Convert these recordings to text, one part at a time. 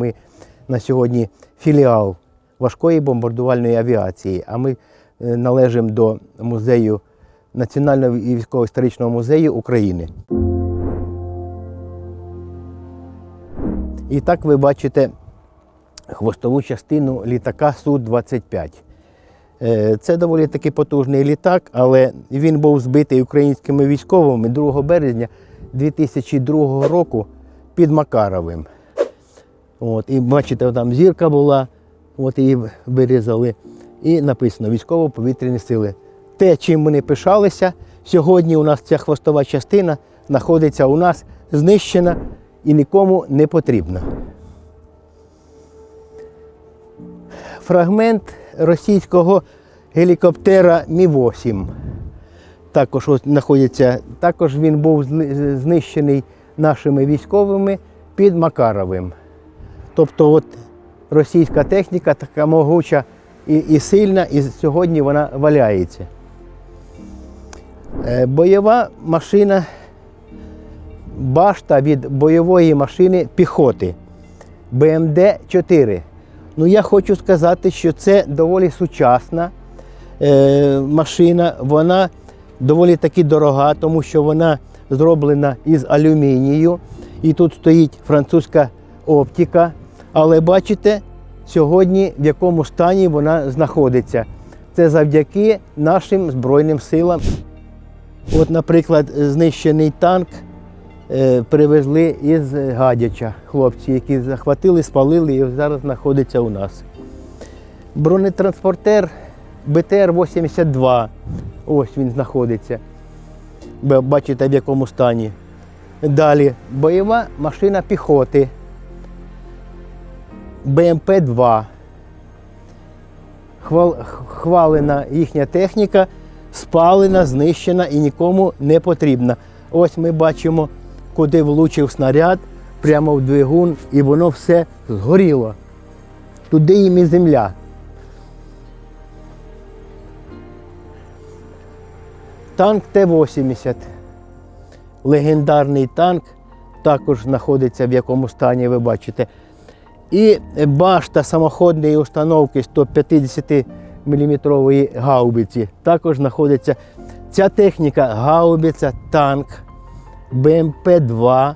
ми на сьогодні філіал важкої бомбардувальної авіації, а ми е, належимо до музею Національного військово-історичного музею України. І так ви бачите хвостову частину літака Су-25. Е, Це доволі таки потужний літак, але він був збитий українськими військовими 2 березня 2002 року під Макаровим. От, і бачите, там зірка була, от її вирізали. І написано військово-повітряні сили. Те, чим вони пишалися, сьогодні у нас ця хвостова частина знаходиться у нас знищена і нікому не потрібна. Фрагмент російського гелікоптера Мі-8. Також ось знаходиться, також він був знищений нашими військовими під Макаровим. Тобто от російська техніка така могуча і, і сильна, і сьогодні вона валяється. Е, Бойова машина, башта від бойової машини піхоти БМД-4. Ну, я хочу сказати, що це доволі сучасна е, машина. Вона доволі таки дорога, тому що вона зроблена із алюмінію. І тут стоїть французька оптика. Але бачите, сьогодні в якому стані вона знаходиться. Це завдяки нашим Збройним силам. От, наприклад, знищений танк е, привезли із Гадяча хлопці, які захватили, спалили і зараз знаходиться у нас. Бронетранспортер БТР-82. Ось він знаходиться. Бачите, в якому стані. Далі бойова машина піхоти. БМП-2. Хвалена їхня техніка, спалена, знищена і нікому не потрібна. Ось ми бачимо, куди влучив снаряд, прямо в двигун, і воно все згоріло. Туди їм і земля. Танк Т-80. Легендарний танк також знаходиться в якому стані, ви бачите. І башта самоходної установки 150 мм гаубиці також знаходиться. Ця техніка гаубиця, танк, БМП-2,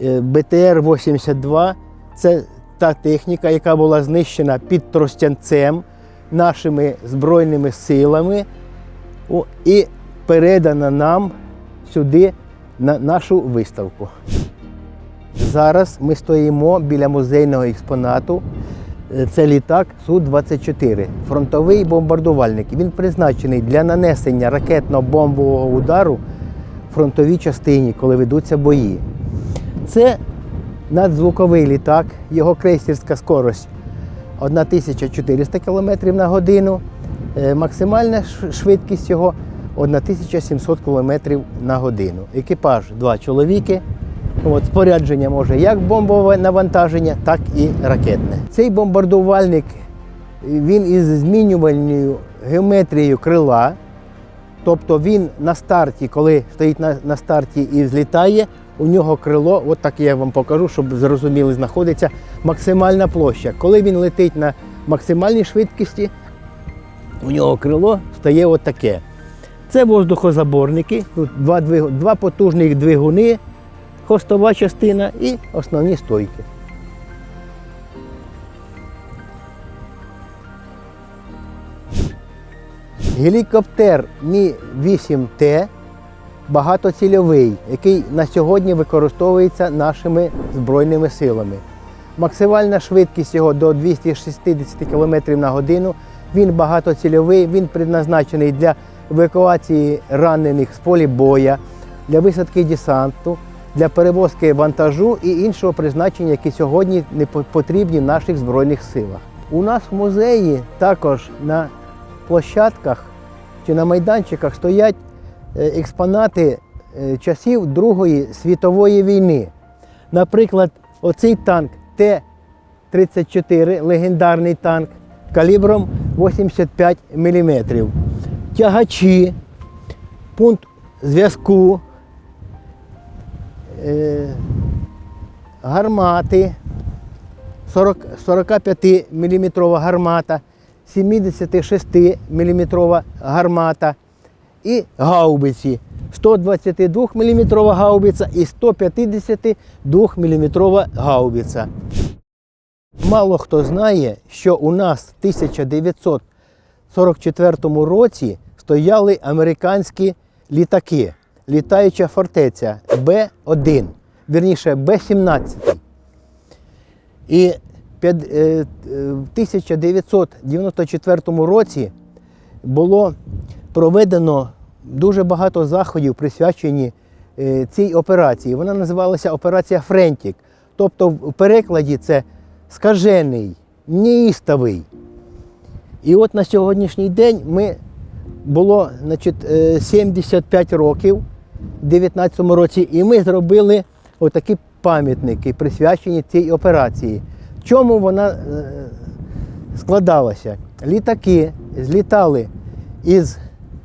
е, БТР-82 це та техніка, яка була знищена під Тростянцем нашими Збройними силами і передана нам сюди на нашу виставку. Зараз ми стоїмо біля музейного експонату. Е, Це літак Су-24, фронтовий бомбардувальник. Він призначений для нанесення ракетно-бомбового удару фронтовій частині, коли ведуться бої. Це надзвуковий літак, його крейсерська скорость 1400 км на годину, е, максимальна швидкість його 1700 км на годину. Екіпаж два чоловіки. От, спорядження може як бомбове навантаження, так і ракетне. Цей бомбардувальник він із змінювальною геометрією крила. Тобто він на старті, коли стоїть на, на старті і злітає, у нього крило, от так я вам покажу, щоб зрозуміли, знаходиться максимальна площа. Коли він летить на максимальній швидкості, у нього крило стає от таке. Це воздухозаборники, тут два, два потужних двигуни, хвостова частина і основні стойки. Гелікоптер Мі-8Т багатоцільовий, який на сьогодні використовується нашими Збройними силами. Максимальна швидкість його до 260 км на годину. Він багатоцільовий, він предназначений для евакуації ранених з полі боя, для висадки десанту, для перевозки вантажу і іншого призначення, які сьогодні не потрібні в наших Збройних силах. У нас в музеї також на площадках чи на майданчиках стоять е, експонати е, часів Другої світової війни. Наприклад, оцей танк Т-34, легендарний танк калібром 85 мм. Тягачі, пункт зв'язку, гармати, 40, 45 мм гармата, 76 мм гармата і гаубиці. 122 мм гаубиця і 152 мм гаубиця. Мало хто знає, що у нас в 1944 році стояли американські літаки, літаюча фортеця Б-1, вірніше Б-17. І е, е, в 1994 році було проведено дуже багато заходів, присвячені е, цій операції. Вона називалася Операція Френтік. Тобто в перекладі це скажений, неїставий. І от на сьогоднішній день ми було значить, е, 75 років в 19 році, і ми зробили отакі пам'ятники, присвячені цій операції. В чому вона е, складалася? Літаки злітали із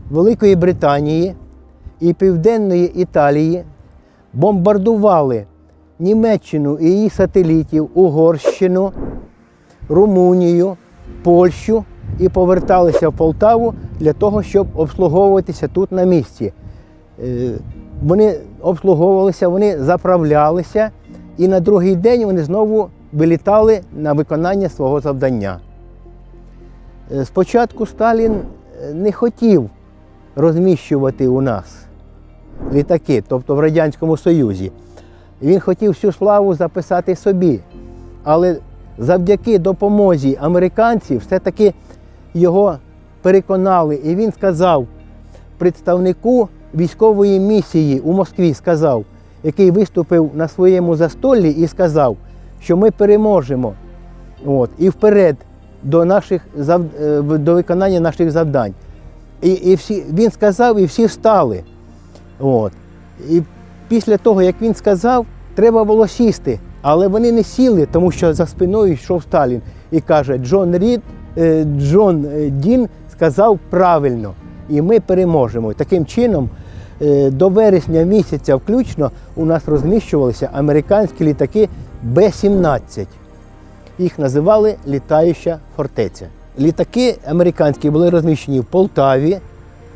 Великої Британії і Південної Італії, бомбардували Німеччину і її сателітів, Угорщину, Румунію, Польщу і поверталися в Полтаву для того, щоб обслуговуватися тут на місці. Е, Вони обслуговувалися, вони заправлялися, і на другий день вони знову вилітали на виконання свого завдання. Е, Спочатку Сталін е, не хотів розміщувати у нас літаки, тобто в Радянському Союзі. Він хотів всю славу записати собі. Але завдяки допомозі американців все-таки його переконали. І він сказав представнику військової місії у Москві, сказав, який виступив на своєму застоллі і сказав, що ми переможемо. От, і вперед до, наших, е, до виконання наших завдань. І, і всі, він сказав, і всі встали. От. І після того, як він сказав, треба було сісти. Але вони не сіли, тому що за спиною йшов Сталін і каже: Джон Рід, е, Джон е, Дін сказав правильно, і ми переможемо. Таким чином, е, до вересня місяця включно у нас розміщувалися американські літаки Б-17. Їх називали літаюча фортеця. Літаки американські були розміщені в Полтаві,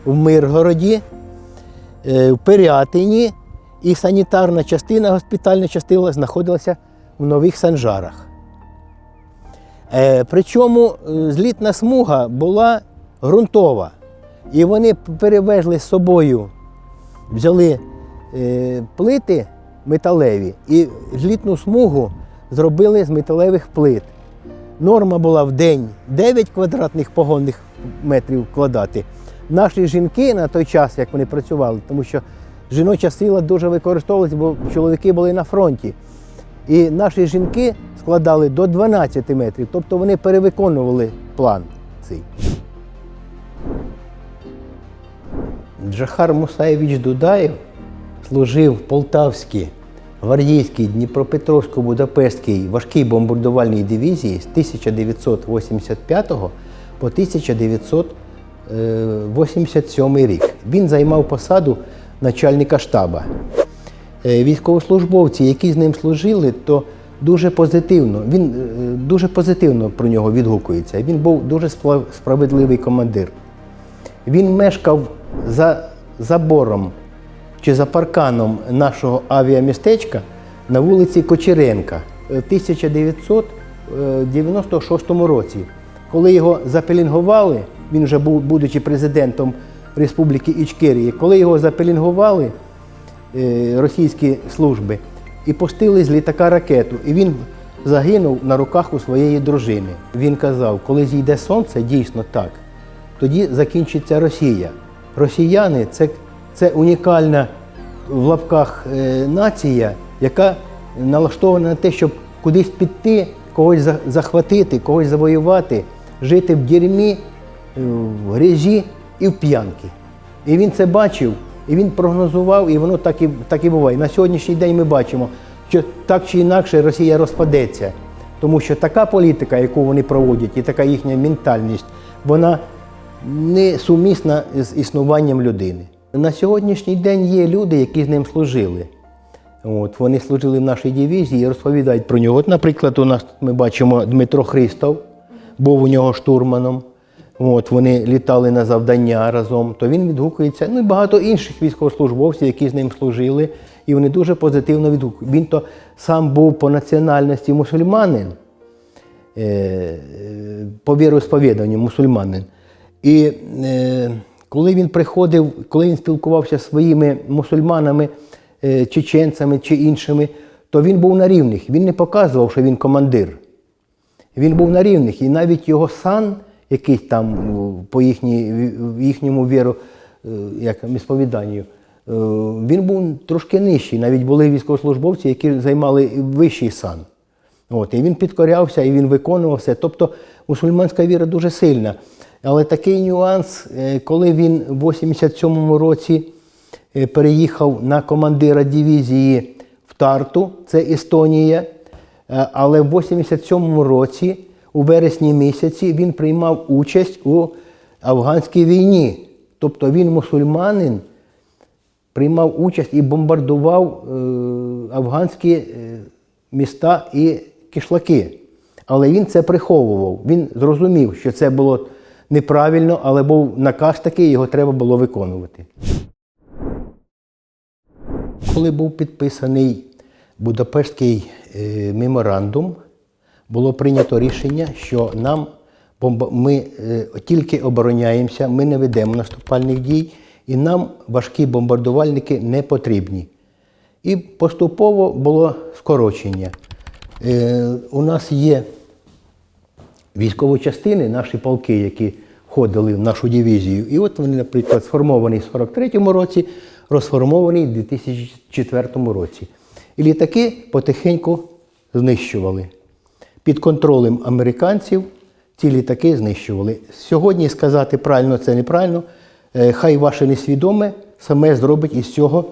в Миргороді, е, в Пирятині, і санітарна частина, госпітальна частина знаходилася в Нових Санжарах. Е, Причому злітна смуга була ґрунтова. І вони перевезли з собою, взяли е, плити металеві і злітну смугу зробили з металевих плит. Норма була в день 9 квадратних погонних метрів вкладати. Наші жінки на той час, як вони працювали, тому що жіноча сила дуже використовувалася, бо чоловіки були на фронті. І наші жінки складали до 12 метрів, тобто вони перевиконували план цей. Джахар Мусаєвич Дудаєв служив в Полтавській, гвардійській, Дніпропетровсько-Будапештській важкій бомбардувальній дивізії з 1985 по 1987 рік. Він займав посаду начальника штаба. Е, Військовослужбовці, які з ним служили, то дуже позитивно. Він е, дуже позитивно про нього відгукується. Він був дуже справедливий командир. Він мешкав за забором чи за парканом нашого авіамістечка на вулиці Кочеренка е, в 1996 році. Коли його запелінгували, він вже був, будучи президентом Республіки Ічкерії, коли його запелінгували е, російські служби і пустили з літака ракету, і він загинув на руках у своєї дружини. Він казав, коли зійде сонце, дійсно так, тоді закінчиться Росія. Росіяни це, це унікальна в лапках е, нація, яка налаштована на те, щоб кудись піти, когось захватити, когось завоювати, жити в дерьмі, е, в грязі і в п'янки. І він це бачив, і він прогнозував, і воно так і, так і буває. На сьогоднішній день ми бачимо, що так чи інакше Росія розпадеться. Тому що така політика, яку вони проводять, і така їхня ментальність, вона не сумісна з існуванням людини. На сьогоднішній день є люди, які з ним служили. От, вони служили в нашій дивізії і розповідають про нього. От, наприклад, у нас ми бачимо Дмитро Христов, був у нього штурманом. От, вони літали на завдання разом, то він відгукується. Ну і багато інших військовослужбовців, які з ним служили, і вони дуже позитивно відгукують. Він то сам був по національності мусульманин, е, е, по віросповіданню мусульманин. І е, коли він приходив, коли він спілкувався зі своїми мусульманами, е, чеченцями чи іншими, то він був на рівних. Він не показував, що він командир. Він був на рівних, і навіть його сан, якийсь там по їхній, в їхньому віру, е, як сповіданню, е, він був трошки нижчий. Навіть були військовослужбовці, які займали вищий сан. От, і він підкорявся, і він виконував все. Тобто мусульманська віра дуже сильна. Але такий нюанс, е, коли він в 87-му році е, переїхав на командира дивізії в Тарту, це Естонія. Е, Але в 87-му році, у вересні місяці, він приймав участь у афганській війні. Тобто він мусульманин, приймав участь і бомбардував афганські міста і кишлаки. Але він це приховував. Він зрозумів, що це було неправильно, але був наказ такий, його треба було виконувати. Коли був підписаний Будапештський е, меморандум, було прийнято рішення, що нам ми е, тільки обороняємося, ми не ведемо наступальних дій, і нам важкі бомбардувальники не потрібні. І поступово було скорочення. Е, у нас є військові частини, наші полки, які входили в нашу дивізію. І от вони, наприклад, сформовані в 43-му році, розформовані в 2004 році. І літаки потихеньку знищували. Під контролем американців ці літаки знищували. Сьогодні сказати правильно це неправильно. Е, Хай ваше несвідоме саме зробить із цього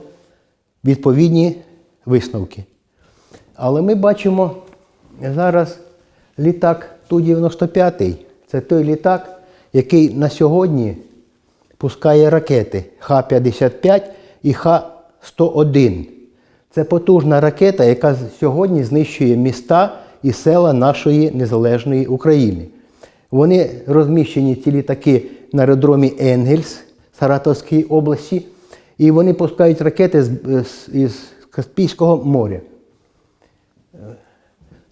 відповідні висновки. Але ми бачимо зараз літак Ту-95. Це той літак, який на сьогодні пускає ракети Х-55 і Х-101. Це потужна ракета, яка сьогодні знищує міста і села нашої незалежної України. Вони розміщені ці літаки на аеродромі Енгельс Саратовської області, і вони пускають ракети з, із Каспійського моря.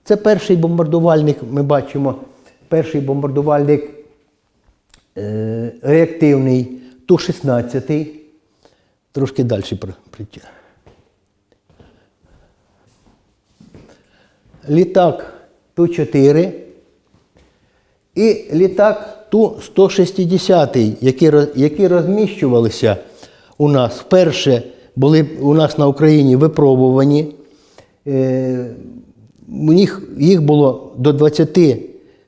Це перший бомбардувальник, ми бачимо, перший бомбардувальник е, реактивний Ту-16. Трошки далі прийти. Літак Ту-4 і літак Ту-160, які, які розміщувалися у нас вперше були у нас на Україні випробувані. Е, у них, їх було до 20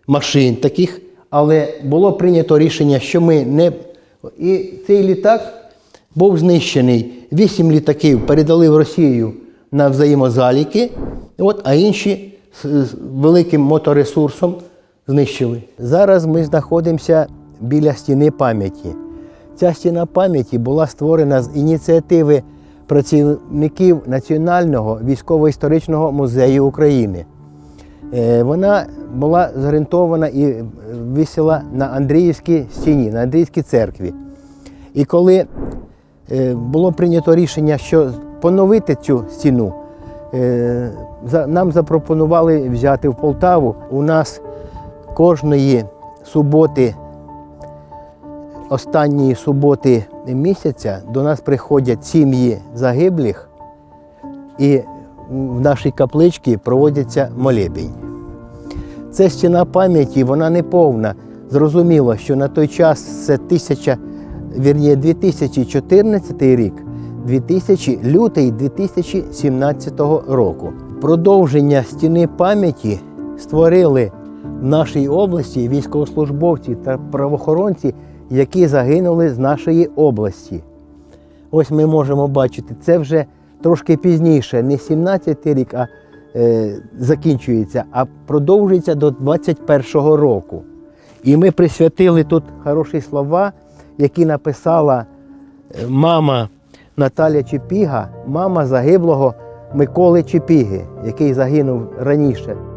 машин таких, але було прийнято рішення, що ми не. І цей літак був знищений. Вісім літаків передали в Росію на взаємозаліки, от, а інші з, великим моторесурсом знищили. Зараз ми знаходимося біля стіни пам'яті. Ця стіна пам'яті була створена з ініціативи працівників Національного військово-історичного музею України. Е, Вона була зорієнтована і висіла на Андріївській стіні, на Андріївській церкві. І коли е, було прийнято рішення, що поновити цю стіну, е, нам запропонували взяти в Полтаву. У нас кожної суботи останньої суботи місяця до нас приходять сім'ї загиблих, і в нашій капличці проводиться молебень. Це стіна пам'яті, вона не повна. Зрозуміло, що на той час це тисяча, вірні, 2014 рік, 2000, лютий 2017 року. Продовження стіни пам'яті створили в нашій області військовослужбовці та правоохоронці, які загинули з нашої області. Ось ми можемо бачити, це вже трошки пізніше, не 17-й рік, а закінчується, а продовжується до 21-го року. І ми присвятили тут хороші слова, які написала е, мама Наталя Чепіга, мама загиблого Миколи Чепіги, який загинув раніше.